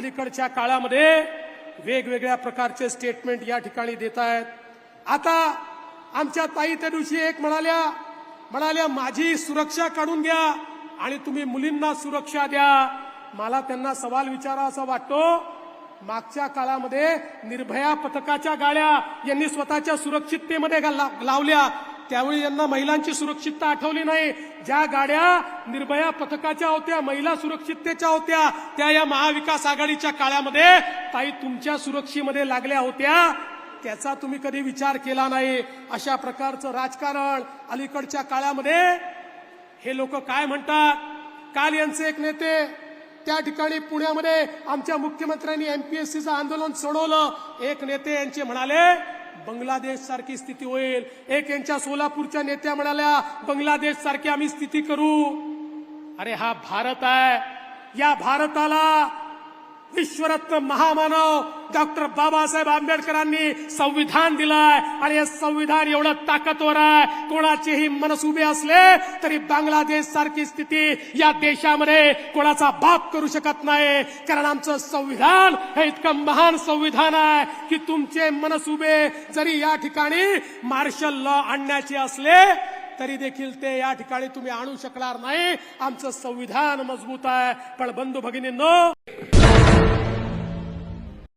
अलीकडच्या काळामध्ये वेगवेगळ्या प्रकारचे स्टेटमेंट या ठिकाणी देत आहेत. आता आमच्या ताई त्या दिवशी एक म्हणाल्या म्हणाल्या माझी सुरक्षा काढून घ्या आणि तुम्ही मुलींना सुरक्षा द्या. मला त्यांना सवाल विचारा असं वाटतो. मागच्या काळामध्ये निर्भया पथकाच्या गाड्या यांनी स्वतःच्या सुरक्षिततेमध्ये ला- लावल्या. त्यावेळी यांना महिलांची सुरक्षितता आठवली नाही. ज्या गाड्या निर्भया पथकाच्या होत्या महिला सुरक्षिततेच्या होत्या त्या या महाविकास आघाडीच्या काळामध्ये ताई तुमच्या सुरक्षेमध्ये लागल्या होत्या. त्याचा तुम्ही कधी विचार केला नाही. अशा प्रकारचं राजकारण अलीकडच्या काळामध्ये. हे लोक काय म्हणतात? काल यांचे एक नेते त्या ठिकाणी पुण्यामध्ये आमच्या मुख्यमंत्र्यांनी एमपीएससीचं आंदोलन सोडवलं. एक नेते यांचे म्हणाले बांगलादेशसारखी स्थिती होईल. एक यांच्या सोलापूरच्या नेत्या म्हणाल्या बांगलादेश सारखी आम्ही स्थिती करू. अरे हा भारत आहे. या भारताला विश्वरत्न महामानव डॉक्टर बाबासाहेब आंबेडकरांनी संविधान दिलाय. आणि हे संविधान एवढं ताकदवर आहे. कोणाचेही मनस उभे असले तरी बांगलादेश सारखी स्थिती या देशामध्ये कोणाचा बाप करू शकत नाही. कारण आमचं संविधान हे इतकं महान संविधान आहे की तुमचे मनस उभे जरी या ठिकाणी मार्शल लॉ आणण्याचे असले तरी देखील ते या ठिकाणी तुम्ही आणू शकणार नाही. आमचं संविधान मजबूत आहे. पण बंधू भगिनींनो